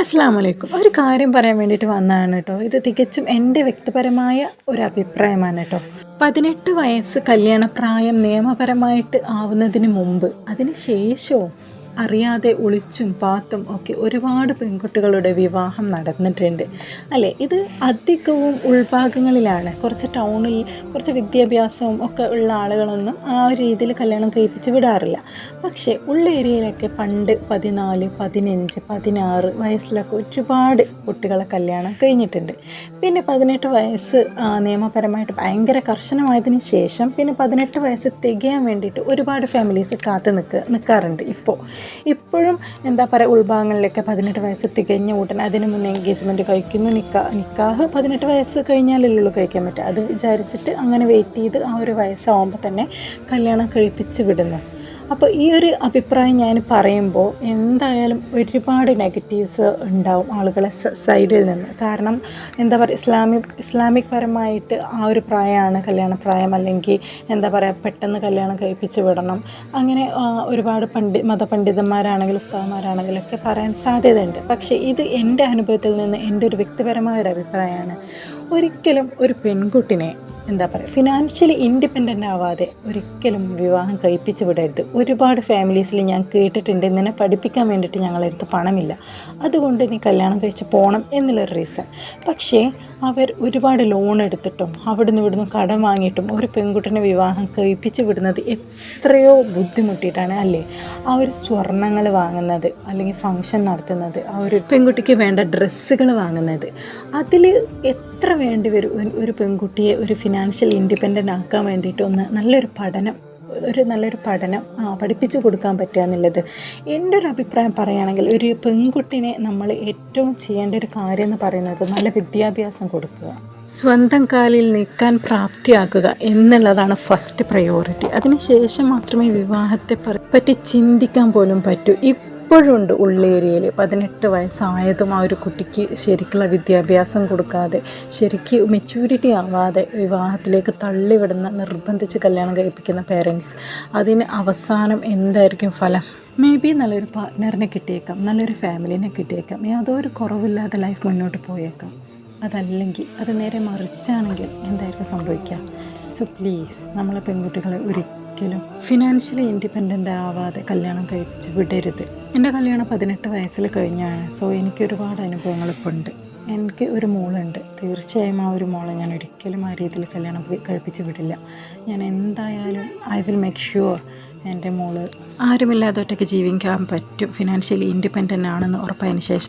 അസ്സാം വലൈക്കും ഒരു കാര്യം പറയാൻ വേണ്ടിയിട്ട് വന്നതാണ് കേട്ടോ. ഇത് തികച്ചും എന്റെ വ്യക്തിപരമായ ഒരു അഭിപ്രായമാണ് കേട്ടോ. പതിനെട്ട് വയസ്സ് കല്യാണപ്രായം നിയമപരമായിട്ട് ആവുന്നതിന് മുമ്പ് അതിന് ശേഷവും അറിയാതെ ഒളിച്ചും പാത്തും ഒക്കെ ഒരുപാട് പെൺകുട്ടികളുടെ വിവാഹം നടന്നിട്ടുണ്ട്. അല്ലേ? ഇത് അധികവും ഉൾഭാഗങ്ങളിലാണ്. കുറച്ച് ടൗണിൽ കുറച്ച് വിദ്യാഭ്യാസവും ഒക്കെ ഉള്ള ആളുകളൊന്നും ആ ഒരു രീതിയിൽ കല്യാണം കഴിപ്പിച്ച് വിടാറില്ല. പക്ഷേ ഉള്ള ഏരിയയിലൊക്കെ പണ്ട് പതിനാല് പതിനഞ്ച് പതിനാറ് വയസ്സിലൊക്കെ ഒരുപാട് കുട്ടികളെ കല്യാണം കഴിഞ്ഞിട്ടുണ്ട്. പിന്നെ പതിനെട്ട് വയസ്സ് നിയമപരമായിട്ട് ഭയങ്കര കർശനമായതിന് ശേഷം പിന്നെ പതിനെട്ട് വയസ്സ് തികയാൻ വേണ്ടിയിട്ട് ഒരുപാട് ഫാമിലീസ് കാത്ത് നിൽക്കുക നിൽക്കാറുണ്ട് ഇപ്പോൾ. ഇപ്പോഴും എന്താ പറയുക ഉൾഭാഗങ്ങളിലൊക്കെ പതിനെട്ട് വയസ്സ് തികഞ്ഞ ഉടൻ അതിന് മുന്നേ എൻഗേജ്മെന്റ് കഴിക്കുന്നു. നിക്കാ നിക്കാഹ് പതിനെട്ട് വയസ്സ് കഴിഞ്ഞാലല്ലേ ഉള്ളൂ കഴിക്കാൻ പറ്റുക. അത് വിചാരിച്ചിട്ട് അങ്ങനെ വെയിറ്റ് ചെയ്ത് ആ ഒരു വയസ്സാവുമ്പോൾ തന്നെ കല്യാണം കഴിപ്പിച്ച് വിടുന്നു. അപ്പോൾ ഈ ഒരു അഭിപ്രായം ഞാൻ പറയുമ്പോൾ എന്തായാലും ഒരുപാട് നെഗറ്റീവ്സ് ഉണ്ടാവും ആളുകളെ സൈഡിൽ നിന്ന്. കാരണം എന്താ പറയുക ഇസ്ലാമിക് ഇസ്ലാമിക് പരമായിട്ട് ആ ഒരു പ്രായമാണ് കല്യാണപ്രായം അല്ലെങ്കിൽ എന്താ പറയുക പെട്ടെന്ന് കല്യാണം കഴിപ്പിച്ച് വിടണം. അങ്ങനെ ഒരുപാട് പണ്ഡി മതപണ്ഡിതന്മാരാണെങ്കിലും ഉസ്താവന്മാരാണെങ്കിലും ഒക്കെ പറയാൻ സാധ്യതയുണ്ട്. പക്ഷേ ഇത് എന്റെ അനുഭവത്തിൽ നിന്ന് എന്റെ ഒരു വ്യക്തിപരമായ ഒരു അഭിപ്രായമാണ് ഒരിക്കലും ഒരു പെൺകുട്ടിനെ എന്താ പറയുക ഫിനാൻഷ്യലി ഇൻഡിപെൻഡന്റ് ആവാതെ ഒരിക്കലും വിവാഹം കഴിപ്പിച്ച് വിടരുത്. ഒരുപാട് ഫാമിലീസിൽ ഞാൻ കേട്ടിട്ടുണ്ട് നിന്നെ പഠിപ്പിക്കാൻ വേണ്ടിയിട്ട് ഞങ്ങളെടുത്ത് പണമില്ല. അതുകൊണ്ട് നീ കല്യാണം കഴിച്ച് പോകണം എന്നുള്ളൊരു റീസൺ പക്ഷേ അവർ ഒരുപാട് ലോൺ എടുത്തിട്ടും അവിടുന്ന് ഇവിടുന്ന് കടം വാങ്ങിയിട്ടും ഒരു പെൺകുട്ടിനെ വിവാഹം കഴിപ്പിച്ച് വിടുന്നത് എത്രയോ ബുദ്ധിമുട്ടിയിട്ടാണ് അല്ലേ? ആ ഒരു സ്വർണങ്ങൾ വാങ്ങുന്നത് അല്ലെങ്കിൽ ഫങ്ഷൻ നടത്തുന്നത് ആ ഒരു പെൺകുട്ടിക്ക് വേണ്ട ഡ്രസ്സുകൾ വാങ്ങുന്നത്. അതിൽ എത്ര വേണ്ടി വരും ഒരു- പെൺകുട്ടിയെ ഒരു ഫിനാൻഷ്യൽ ഇൻഡിപെൻഡന്റ് ആക്കാൻ വേണ്ടിയിട്ട് ഒന്ന് നല്ലൊരു പഠനം ഒരു നല്ലൊരു പഠനം പഠിപ്പിച്ചു കൊടുക്കാൻ പറ്റുക എന്നുള്ളത്. എന്റെ ഒരു അഭിപ്രായം പറയുകയാണെങ്കിൽ ഒരു പെൺകുട്ടിനെ നമ്മൾ ഏറ്റവും ചെയ്യേണ്ട ഒരു കാര്യം എന്ന് പറയുന്നത് നല്ല വിദ്യാഭ്യാസം കൊടുക്കുക. സ്വന്തം കാലിൽ നിൽക്കാൻ പ്രാപ്തിയാക്കുക എന്നുള്ളതാണ് ഫസ്റ്റ് പ്രയോറിറ്റി അതിനുശേഷം മാത്രമേ വിവാഹത്തെ പറ്റി ചിന്തിക്കാൻ പോലും പറ്റൂ. ഇപ്പോഴുണ്ട് ഉള്ളേരിയയിൽ. പതിനെട്ട് വയസ്സായതും ആ ഒരു കുട്ടിക്ക് ശരിക്കുള്ള വിദ്യാഭ്യാസം കൊടുക്കാതെ ശരിക്ക് മെച്യൂരിറ്റി ആവാതെ വിവാഹത്തിലേക്ക് തള്ളിവിടുന്ന നിർബന്ധിച്ച് കല്യാണം കഴിപ്പിക്കുന്ന പേരൻസ് അതിന് അവസാനം എന്തായിരിക്കും ഫലം? മേ ബി നല്ലൊരു പാർട്ട്ണറിനെ കിട്ടിയേക്കാം നല്ലൊരു ഫാമിലിനെ കിട്ടിയേക്കാം യാതൊരു കുറവില്ലാതെ ലൈഫ് മുന്നോട്ട് പോയേക്കാം. അതല്ലെങ്കിൽ അത് നേരെ മറിച്ചാണെങ്കിൽ എന്തായിരിക്കും സംഭവിക്കുക? സോ പ്ലീസ് നമ്മളെ പെൺകുട്ടികളെ ഒരിക്കലും ഫിനാൻഷ്യലി ഇൻഡിപെൻഡന്റ് ആവാതെ കല്യാണം കഴിപ്പിച്ച് വിടരുത്. എന്റെ കല്യാണം പതിനെട്ട് വയസ്സിൽ കഴിഞ്ഞ സോ എനിക്ക് ഒരുപാട് അനുഭവങ്ങൾ ഇപ്പോൾ ഉണ്ട് എനിക്ക് ഒരു മോളുണ്ട്. തീർച്ചയായും ആ ഒരു മോളെ ഞാൻ ഒരിക്കലും ആ രീതിയിൽ കല്യാണം കഴി- കഴിപ്പിച്ച് വിടില്ല. ഞാൻ എന്തായാലും ഐ വിൽ മേക്ക് ഷുവർ എന്റെ മോൾ ആരുമില്ലാതെ ഒറ്റയ്ക്ക് ജീവിക്കാൻ പറ്റും. ഫിനാൻഷ്യലി ഇൻഡിപെൻഡന്റ് ആണെന്ന് ഉറപ്പായതിനു ശേഷം